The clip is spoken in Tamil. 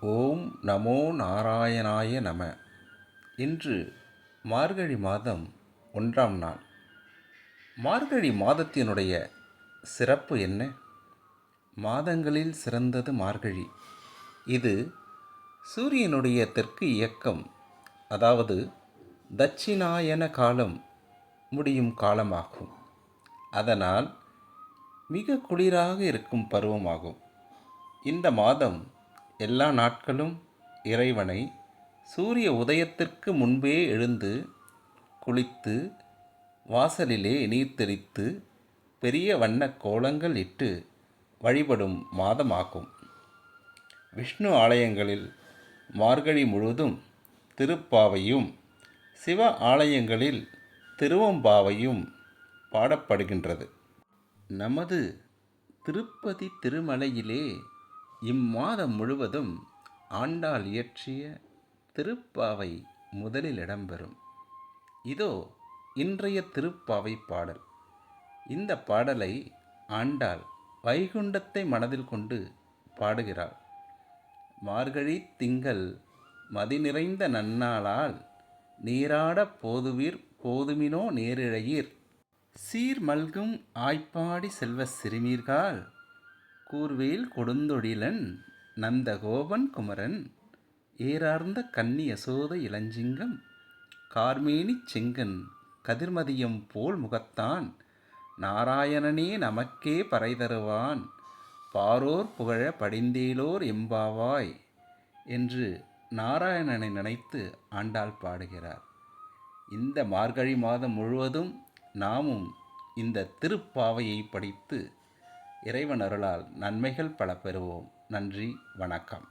ஓம் நமோ நாராயணாய நம. இன்று மார்கழி மாதம் ஒன்றாம் நாள். மார்கழி மாதத்தினுடைய சிறப்பு என்ன? மாதங்களில் சிறந்தது மார்கழி. இது சூரியனுடைய தெற்கு இயக்கம் அதாவது தட்சிணாயன காலம் முடியும் காலமாகும். அதனால் மிக குளிராக இருக்கும் பருவமாகும். இந்த மாதம் எல்லா நாட்களும் இறைவனை சூரிய உதயத்திற்கு முன்பே எழுந்து குளித்து வாசலிலே நீர் தெளித்து பெரிய வண்ணக் கோலங்கள் இட்டு வழிபடும் மாதமாகும். விஷ்ணு ஆலயங்களில் மார்கழி முழுவதும் திருப்பாவையும் சிவ ஆலயங்களில் திருவம்பாவையும் பாடப்படுகின்றது. நமது திருப்பதி திருமலையிலே இம்மாதம் முழுவதும் ஆண்டாள் இயற்றிய திருப்பாவை முதலில் இடம்பெறும். இதோ இன்றைய திருப்பாவை பாடல். இந்த பாடலை ஆண்டாள் வைகுண்டத்தை மனதில் கொண்டு பாடுகிறாள். மார்கழி திங்கள் மதி நிறைந்த நன்னாளால் நீராடப் போதுவீர் போதுமினோ நேரிழையீர். சீர் மல்கும் ஆய்ப்பாடி செல்வச் சிறுமீர்கால் கூர்வேல் கொடுந்தொழிலன் நந்தகோபன் குமரன் ஏறார்ந்த கன்னி யசோத இளஞ்சிங்கம் கார்மேனிச் செங்கன் கதிர்மதியம் போல் முகத்தான் நாராயணனே நமக்கே பறை தருவான் பாரோர் புகழ படிந்தேலோர் எம்பாவாய் என்று நாராயணனை நினைத்து ஆண்டாள் பாடுகிறார். இந்த மார்கழி மாதம் முழுவதும் நாமும் இந்த திருப்பாவையை படித்து இறைவன் அருளால் நன்மைகள் பல பெறுவோம். நன்றி வணக்கம்.